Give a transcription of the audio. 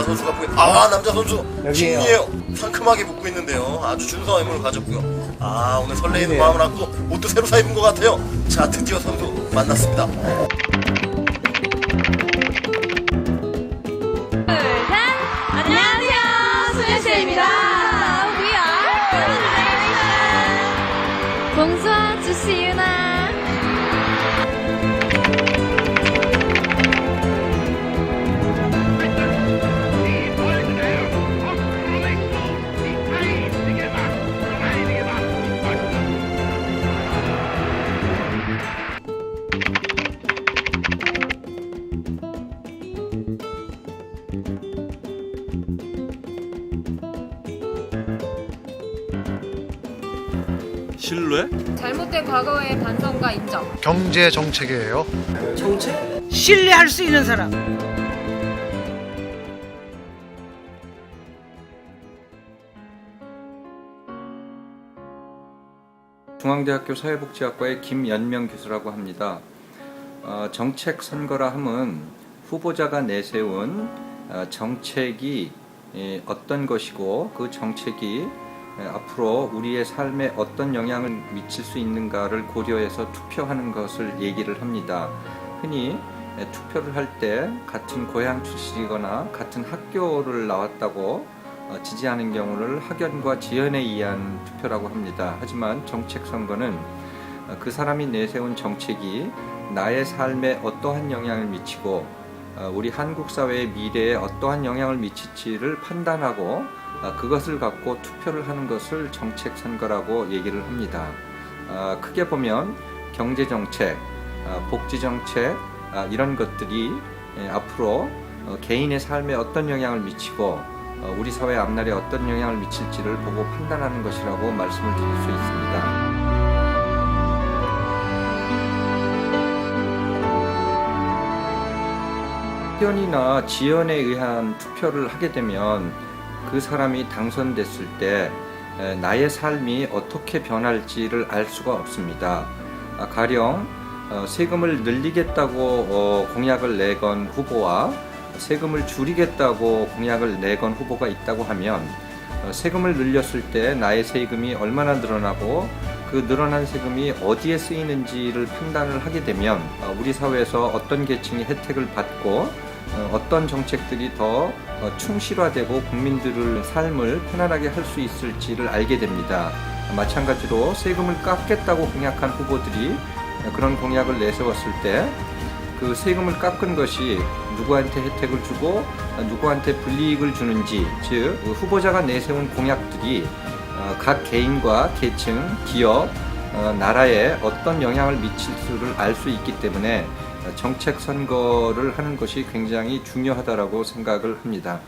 남자 선수가 보이 아 남자 선수. 여기에요. 상큼하게 붙고 있는데요. 아주 준성한 힘을 가졌고요. 아 오늘 설레이는 마음을 안고 옷도 새로 사 입은 것 같아요. 자 드디어 선수 만났습니다 신뢰? 잘못된 과거의 반성과 인정. 경제 정책이에요. 신뢰할 수 있는 사람. 중앙대학교 사회복지학과의 김연명 교수라고 합니다. 어, 정책 선거라 함은 후보자가 내세운 어, 정책이 예, 어떤 것이고 그 정책이 예, 앞으로 우리의 삶에 어떤 영향을 미칠 수 있는가를 고려해서 투표하는 것을 얘기를 합니다. 흔히 예, 투표를 할 때 같은 고향 출신이거나 같은 학교를 나왔다고 어, 지지하는 경우를 학연과 지연에 의한 투표라고 합니다. 하지만 정책 선거는 어, 그 사람이 내세운 정책이 나의 삶에 어떠한 영향을 미치고 어, 우리 한국 사회의 미래에 어떠한 영향을 미칠지를 판단하고 어, 그것을 갖고 투표를 하는 것을 정책 선거라고 얘기를 합니다. 어, 크게 보면 경제 정책, 어, 복지 정책 아, 이런 것들이 예, 앞으로 어, 개인의 삶에 어떤 영향을 미치고 어, 우리 사회 앞날에 어떤 영향을 미칠지를 보고 판단하는 것이라고 말씀을 드릴 수 있습니다. 학연이나 지연에 의한 투표를 하게 되면 그 사람이 당선됐을 때 에, 나의 삶이 어떻게 변할지를 알 수가 없습니다. 아, 가령 어, 세금을 늘리겠다고 어, 공약을 내건 후보와 세금을 줄이겠다고 공약을 내건 후보가 있다고 하면 어, 세금을 늘렸을 때 나의 세금이 얼마나 늘어나고 그 늘어난 세금이 어디에 쓰이는지를 판단을 하게 되면 어, 우리 사회에서 어떤 계층이 혜택을 받고 어, 어떤 정책들이 더 어, 충실화되고 국민들의 삶을 편안하게 할 수 있을지를 알게 됩니다. 마찬가지로 세금을 깎겠다고 공약한 후보들이 그런 공약을 내세웠을 때 그 세금을 깎은 것이 누구한테 혜택을 주고 누구한테 불이익을 주는지 즉 후보자가 내세운 공약들이 어, 각 개인과 계층, 기업, 어, 나라에 어떤 영향을 미칠지를 알 수 있기 때문에 정책 선거를 하는 것이 굉장히 중요하다라고 생각을 합니다.